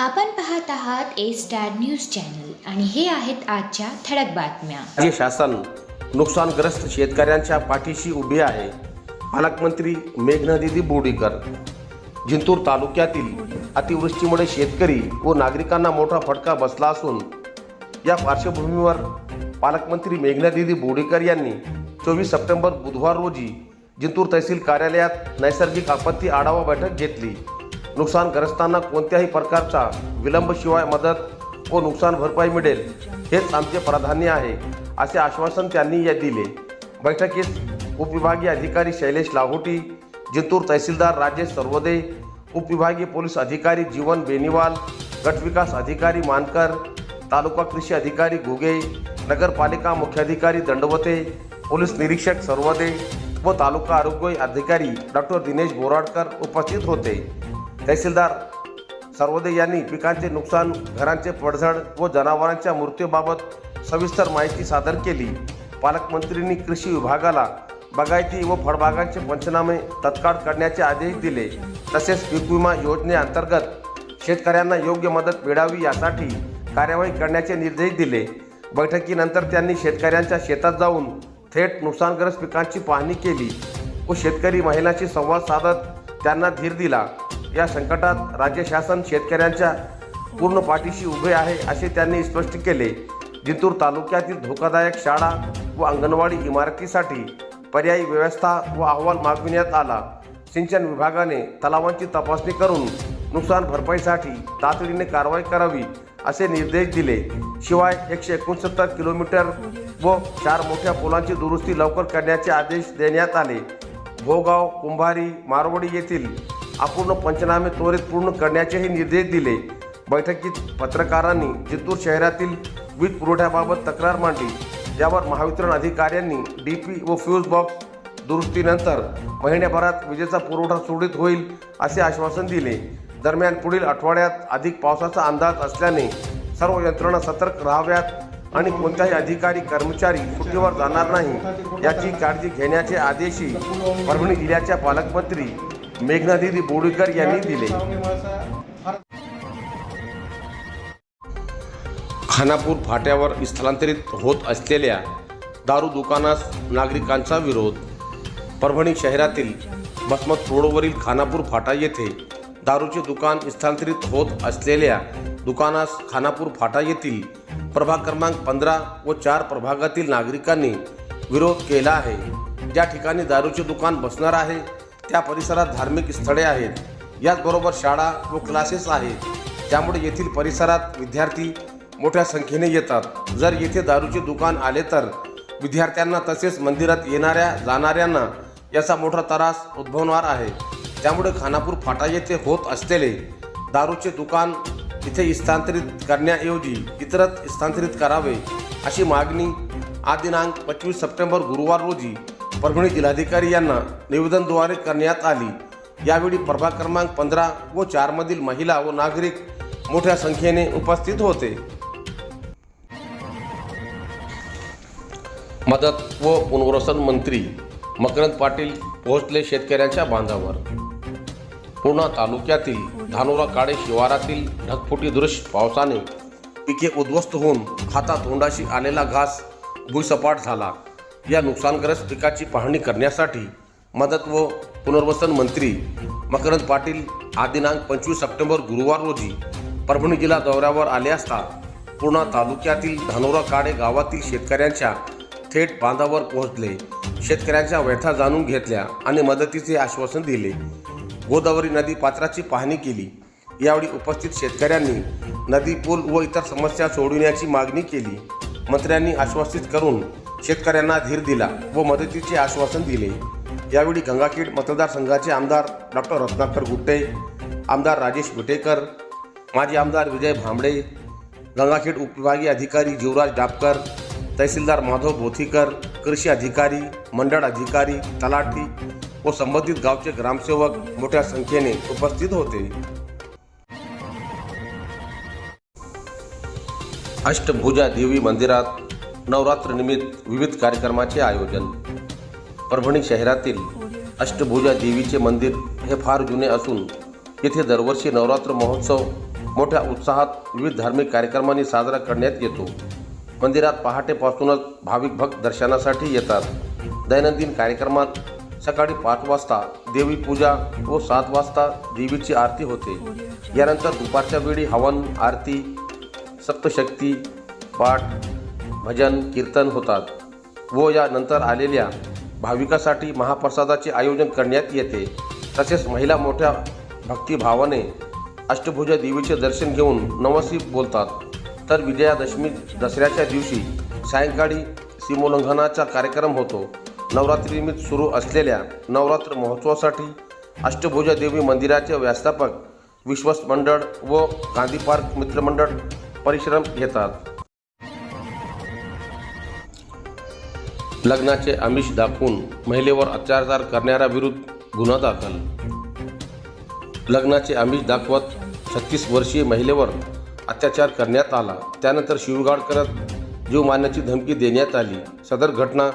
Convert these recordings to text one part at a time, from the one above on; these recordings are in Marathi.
आपण पाहत आहात ए स्टार न्यूज चॅनल आणि हे आहेत आजच्या ठळक बातम्या. राज्य शासन नुकसानग्रस्त शेतकऱ्यांच्या पाठीशी उभे आहे. पालकमंत्री मेघनादिदी बोर्डीकर जिंतूर तालुक्यातील अतिवृष्टीमुळे शेतकरी व नागरिकांना मोठा फटका बसला असून या पार्श्वभूमीवर पालकमंत्री मेघनादिदी बोर्डीकर यांनी चोवीस सप्टेंबर बुधवार रोजी जिंतूर तहसील कार्यालयात नैसर्गिक आपत्ती आढावा बैठक घेतली. नुकसानग्रस्तांना कोणत्याही प्रकारचा विलंबशिवाय मदत व नुकसान भरपाई मिळेल हेच आमचे प्राधान्य आहे असे आश्वासन त्यांनी या दिले. बैठकीत उपविभागीय अधिकारी शैलेश लाहोटी जिंतूर तहसीलदार राजेश सर्वदे उपविभागीय पोलीस अधिकारी जीवन बेनीवाल गटविकास अधिकारी मानकर तालुका कृषी अधिकारी घुगे नगरपालिका मुख्याधिकारी दंडवते पोलीस निरीक्षक सर्वदे व तालुका आरोग्य अधिकारी डॉक्टर दिनेश बोराडकर उपस्थित होते. तहसीलदार सर्वोदय यांनी पिकांचे नुकसान घरांचे पडझड व जनावरांच्या मृत्यूबाबत सविस्तर माहिती सादर केली. पालकमंत्रींनी कृषी विभागाला बागायती व फळबागांचे पंचनामे तत्काळ करण्याचे आदेश दिले. तसेच पीक विमा योजनेअंतर्गत शेतकऱ्यांना योग्य मदत मिळावी यासाठी कार्यवाही करण्याचे निर्देश दिले. बैठकीनंतर त्यांनी शेतकऱ्यांच्या शेतात जाऊन थेट नुकसानग्रस्त पिकांची पाहणी केली व शेतकरी महिलांशी संवाद साधत त्यांना धीर दिला. या संकटात राज्य शासन शेतकऱ्यांच्या पूर्ण पाठीशी उभे आहे असे त्यांनी स्पष्ट केले. जिंतूर तालुक्यातील धोकादायक शाळा व अंगणवाडी इमारतीसाठी पर्यायी व्यवस्था व अहवाल मागविण्यात आला. सिंचन विभागाने तलावांची तपासणी करून नुकसान भरपाईसाठी तातडीने कारवाई करावी असे निर्देश दिले. शिवाय एकशे एकोणसत्तर किलोमीटर व चार मोठ्या पुलांची दुरुस्ती लवकर करण्याचे आदेश देण्यात आले. भोगाव कुंभारी मारवडी येथील अपूर्ण पंचनामे त्वरित पूर्ण करण्याचेही निर्देश दिले. बैठकीत पत्रकारांनी जिंतूर शहरातील वीज पुरवठ्याबाबत तक्रार मांडली. यावर महावितरण अधिकाऱ्यांनी डी पी व फ्यूज बॉक्स दुरुस्तीनंतर महिन्याभरात विजेचा पुरवठा सुरळीत होईल असे आश्वासन दिले. दरम्यान पुढील आठवड्यात अधिक पावसाचा अंदाज असल्याने सर्व यंत्रणा सतर्क राहाव्यात आणि कोणताही अधिकारी कर्मचारी सुट्टीवर जाणार नाही याची काळजी घेण्याचे आदेशही परभणी जिल्ह्याच्या पालकमंत्री मेघनादिदी बोडीकर यांनी दिले. खानापूर फाट्यावर स्थलांतरित होत असलेल्या दारू दुकानास नागरिकांचा विरोध. परभणी शहरातील बसमत रोडवरील खानापूर फाटा येथे दारूचे दुकान स्थलांतरित होत असलेल्या दुकानास खानापूर फाटा येथील प्रभाग क्रमांक पंधरा व चार प्रभागातील नागरिकांनी विरोध केला आहे. ज्या ठिकाणी दारूचे दुकान बसणार आहे त्या परिसरात धार्मिक स्थळे आहेत. याचबरोबर शाळा व क्लासेस आहेत. त्यामुळे येथील परिसरात विद्यार्थी मोठ्या संख्येने येतात. जर येथे दारूचे दुकान आले तर विद्यार्थ्यांना तसेच मंदिरात येणाऱ्या जाणाऱ्यांना याचा मोठा त्रास उद्भवणार आहे. त्यामुळे खानापूर फाटा येथे होत असलेले दारूचे दुकान इथे स्थानांतरित करण्याऐवजी इतरत स्थांतरित करावे अशी मागणी आज दिनांक पंचवीस सप्टेंबर गुरुवार रोजी परभणी जिल्हाधिकारी यांना निवेदनद्वारे करण्यात आली. यावेळी प्रभाग क्रमांक पंधरा व चारमधील महिला व नागरिक मोठ्या संख्येने उपस्थित होते. मदत व पुनर्वसन मंत्री मकरंद पाटील पोहोचले शेतकऱ्यांच्या बांधावर. पूर्णा तालुक्यातील धानोरा काळे शिवारातील ढगफुटी दृश्य पावसाने पिके उद्ध्वस्त होऊन हातातोंडाशी आलेला घास भुईसपाट झाला. या नुकसानग्रस्त पिकाची पाहणी करण्यासाठी मदत व पुनर्वसन मंत्री मकरंद पाटील आदिनांक दिनांक पंचवीस सप्टेंबर गुरुवार रोजी परभणी जिल्हा दौऱ्यावर आले असता पूर्णा तालुक्यातील धानोरा काडे गावातील शेतकऱ्यांच्या थेट बांधावर पोहोचले. शेतकऱ्यांच्या व्यथा जाणून घेतल्या आणि मदतीचे आश्वासन दिले. गोदावरी नदी पात्राची पाहणी केली. यावेळी उपस्थित शेतकऱ्यांनी नदी पूल व इतर समस्या सोडविण्याची मागणी केली. मंत्र्यांनी आश्वासित करून शेतकऱ्यांना धीर दिला व मदतीचे आश्वासन दिले. यावेळी गंगाखेड मतदारसंघाचे आमदार डॉक्टर रत्नाकर गुट्टे आमदार राजेश विटेकर माजी आमदार विजय भांबडे गंगाखेड उपविभागीय अधिकारी जीवराज डापकर तहसीलदार माधव बोथीकर कृषी अधिकारी मंडळ अधिकारी तलाठी व संबंधित गावचे ग्रामसेवक मोठ्या संख्येने उपस्थित होते. अष्टभुजा देवी मंदिरात नवरात्रनिमित्त विविध कार्यक्रमाचे आयोजन. परभणी शहरातील अष्टभुजा देवीचे मंदिर हे फार जुने असून येथे दरवर्षी नवरात्र महोत्सव मोठ्या उत्साहात विविध धार्मिक कार्यक्रमांनी साजरा करण्यात येतो. मंदिरात पहाटेपासूनच भाविक भक्त दर्शनासाठी येतात. दैनंदिन कार्यक्रमात सकाळी पाच वाजता देवी पूजा व सात वाजता देवीची आरती होते. यानंतर दुपारच्या वेळी हवन आरती सप्तशक्ती पाठ भजन कीर्तन होतात. व यानंतर आलेल्या भाविकासाठी महाप्रसादाचे आयोजन करण्यात येते. तसेच महिला मोठ्या भक्तिभावाने अष्टभुजा देवीचे दर्शन घेऊन नवसी बोलतात. तर विजयादशमी दसऱ्याच्या दिवशी सायंकाळी सीमोल्लंघनाचा कार्यक्रम होतो. नवरात्रीनिमित्त सुरू असलेल्या नवरात्र महोत्सवासाठी अष्टभुजा देवी मंदिराचे व्यवस्थापक विश्वस्त मंडळ व गांधी पार्क मित्रमंडळ परिश्रम घेतात. लग्नाचे आमिष दाखवून महिलेवर अत्याचार करणाऱ्या विरुद्ध गुन्हा दाखल. लग्नाचे आमिष दाखवत छत्तीस वर्षीय महिलेवर अत्याचार करण्यात आला. त्यानंतर शिवगाड करत जीव मारण्याची धमकी देण्यात आली. सदर घटना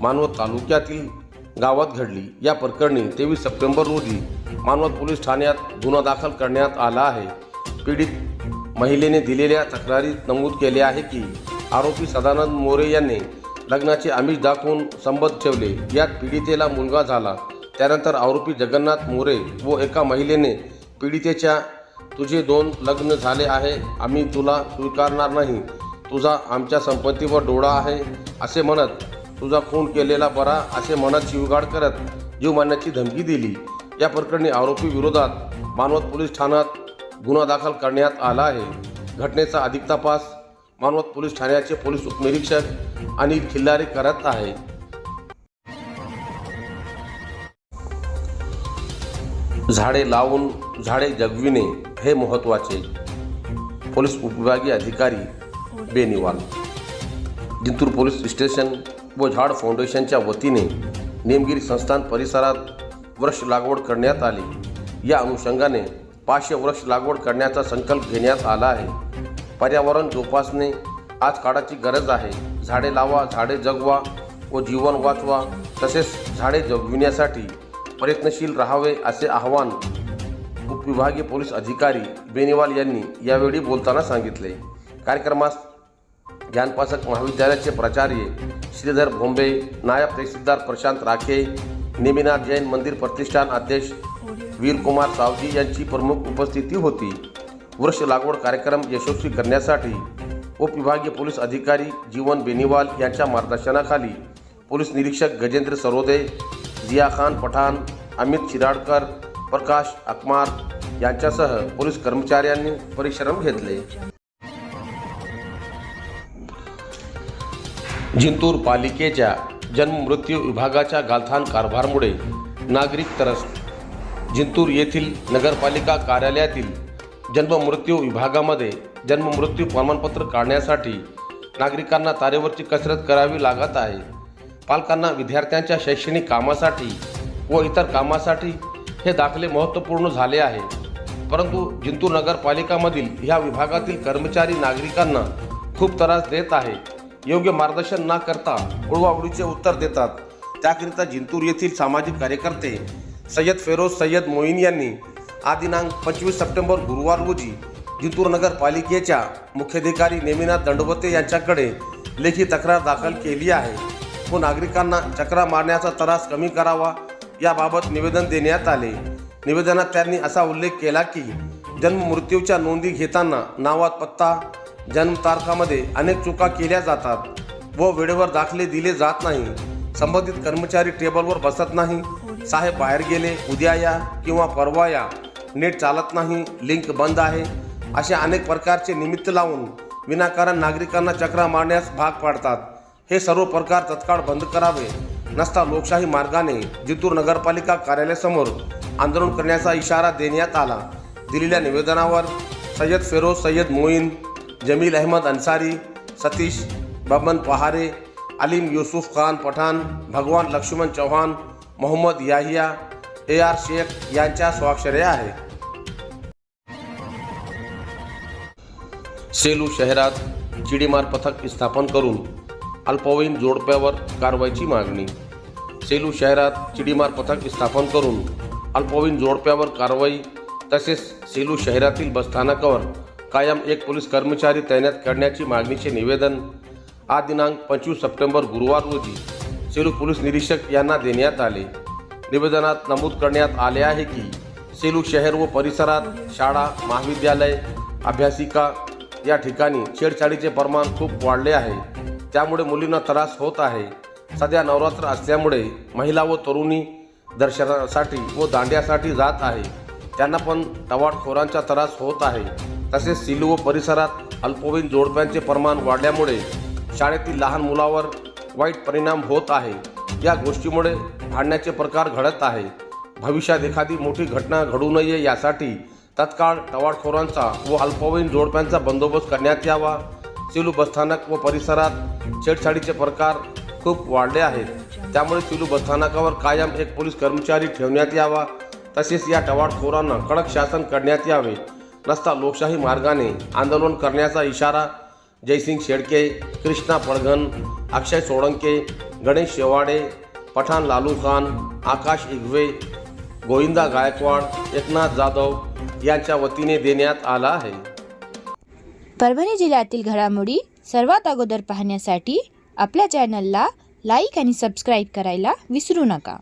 मानवत तालुक्यातील गावात घडली. या प्रकरणी तेवीस सप्टेंबर रोजी मानवत पोलीस ठाण्यात गुन्हा दाखल करण्यात आला आहे. पीडित महिलेने दिलेल्या तक्रारीत नमूद केले आहे की आरोपी सदानंद मोरे यांनी लग्नाचे आमिष दाखवून संबंध ठेवले. यात पीडितेला मुलगा झाला. त्यानंतर आरोपी जगन्नाथ मोरे व एका महिलेने पीडितेच्या तुझे दोन लग्न झाले आहे आम्ही तुला स्वीकारणार नाही. तुझा आमच्या संपत्तीवर डोळा आहे असे म्हणत तुझा खून केलेला बरा असे म्हणत शिवगाड करत जीव मारण्याची धमकी दिली. या प्रकरणी आरोपी विरोधात मानवत पोलीस ठाण्यात गुन्हा दाखल करण्यात आला आहे. घटनेचा अधिक तपास मानवत पोलीस ठाण्याचे पोलीस उपनिरीक्षक अनिल खिल्लारे करत आहे. झाडे लावून झाडे जगविणे हे महत्त्वाचे. पोलीस उपविभागीय अधिकारी बेनिवाल. जिंतूर पोलीस स्टेशन व झाड फाउंडेशनच्या वतीने नेमगिरी संस्थान परिसरात वृक्ष लागवड करण्यात आली. या अनुषंगाने पाचशे वृक्ष लागवड करण्याचा संकल्प घेण्यात आला आहे. पर्यावरण जोपासणे आज काळाची गरज आहे. झाडे लावा झाडे जगवा व जीवन वाचवा तसेच झाडे जगविण्यासाठी प्रयत्नशील राहावे असे आवाहन उपविभागीय पोलीस अधिकारी बेनिवाल यांनी यावेळी बोलताना सांगितले. कार्यक्रमास ज्ञानपासक महाविद्यालयाचे प्राचार्य श्रीधर भोंबे नायब तहसीलदार प्रशांत राखे नेमिनाथ जैन मंदिर प्रतिष्ठान अध्यक्ष वीरकुमार सावजी यांची प्रमुख उपस्थिती होती. वृक्ष लागवड कार्यक्रम यशस्वी करण्यासाठी उपविभागीय पोलीस अधिकारी जीवन बेनिवाल यांच्या मार्गदर्शनाखाली पोलीस निरीक्षक गजेंद्र सरोदे जिया खान पठाण अमित शिराडकर प्रकाश अकमार यांच्यासह पोलीस कर्मचाऱ्यांनी परिश्रम घेतले. जिंतूर पालिकेच्या जन्ममृत्यू विभागाच्या गालथान कारभारामुळे नागरिक त्रस्त. जिंतूर येथील नगरपालिका कार्यालयातील जन्ममृत्यू विभागामध्ये जन्ममृत्यू प्रमाणपत्र काढण्यासाठी नागरिकांना तारेवरची कसरत करावी लागत आहे. पालकांना विद्यार्थ्यांच्या शैक्षणिक कामासाठी व इतर कामासाठी हे दाखले महत्त्वपूर्ण झाले आहे. परंतु जिंतूर नगरपालिकामधील ह्या विभागातील कर्मचारी नागरिकांना खूप त्रास देत आहे. योग्य मार्गदर्शन न करता उडवाउडीचे उत्तर देतात. त्याकरिता जिंतूर येथील सामाजिक कार्यकर्ते सय्यद फेरोज सय्यद मोईन यांनी आज दिनांक पंचवीस सप्टेंबर गुरुवार रोजी जिंतूर नगरपालिकेच्या मुख्याधिकारी नेमिनाथ दंडवते यांच्याकडे लेखी तक्रार दाखल केली आहे. व नागरिकांना चक्रा मारण्याचा त्रास कमी करावा याबाबत निवेदन देण्यात आले. निवेदनात त्यांनी असा उल्लेख केला की जन्म मृत्यूच्या नोंदी घेताना नावात पत्ता जन्मतारखामध्ये अनेक चुका केल्या जातात व वेळेवर दाखले दिले जात नाही. संबंधित कर्मचारी टेबलवर बसत नाही. साहेब बाहेर गेले उद्या या किंवा परवा या. नेट चालत नाही लिंक बंद आहे. अशा अनेक प्रकारचे निमित्त लावून विनाकारण नागरिकांना चक्रा मारण्यास भाग पाडतात. हे सर्व प्रकार तत्काळ बंद करावे नसता लोकशाही मार्गाने जितूर नगरपालिका कार्यालयासमोर आंदोलन करण्याचा इशारा देण्यात आला. दिलेल्या निवेदनावर सय्यद फेरोज सय्यद मोईन जमील अहमद अन्सारी सतीश बबन पहारे अलीम युसुफ खान पठाण भगवान लक्ष्मण चौहान मोहम्मद याहिया ए आर शेख यांच्या स्वाक्षऱ्या आहेत सेलू शहरात चिडीमार पथक स्थापन करून अल्पवयीन जोडप्यावर कारवाईची मागणी. सेलू शहरात चिडीमार पथक स्थापन करून अल्पवयीन जोडप्यावर कारवाई तसेच सेलू शहरातील बसस्थानकावर कायम एक पोलीस कर्मचारी तैनात करण्याची मागणीचे निवेदन आज दिनांक पंचवीस सप्टेंबर गुरुवार रोजी सेलू पोलीस निरीक्षक यांना देण्यात आले. निवेदनात नमूद करण्यात आले आहे की सेलू शहर व परिसरात शाळा महाविद्यालय अभ्यासिका या ठिकाणी छेडछाडीचे प्रमाण खूप वाढले आहे. त्यामुळे मुलींना त्रास होत आहे. सध्या नवरात्र असल्यामुळे महिला व तरुणी दर्शनासाठी व दांड्यासाठी जात आहे. त्यांना पण टवाटखोरांचा त्रास होत आहे. तसेच सिलू व परिसरात अल्पवयीन जोडप्यांचे प्रमाण वाढल्यामुळे शाळेतील लहान मुलावर वाईट परिणाम होत आहे. या गोष्टीमुळे भांडण्याचे प्रकार घडत आहे. भविष्यात एखादी मोठी घटना घडू नये यासाठी तत्काळ टवाळखोरांचा व अल्पवयीन जोडप्यांचा बंदोबस्त करण्यात यावा. सिलू बसस्थानक व परिसरात छेडछाडीचे प्रकार खूप वाढले आहेत. त्यामुळे सिलू बसस्थानकावर कायम एक पोलीस कर्मचारी ठेवण्यात यावा. तसेच या टवाळखोरांना कडक शासन करण्यात यावे. नसता लोकशाही मार्गाने आंदोलन करण्याचा इशारा जयसिंग शेडके कृष्णा पडघन अक्षय सोळंके गणेश शेवाडे पठाण लालू खान आकाश इगवे गोविंदा गायकवाड एकनाथ जाधव यांच्या वतीने देण्यात आला आहे. परभणी जिल्ह्यातील घडामोडी सर्वात अगोदर पाहण्यासाठी आपल्या चॅनलला लाईक आणि सबस्क्राईब करायला विसरू नका.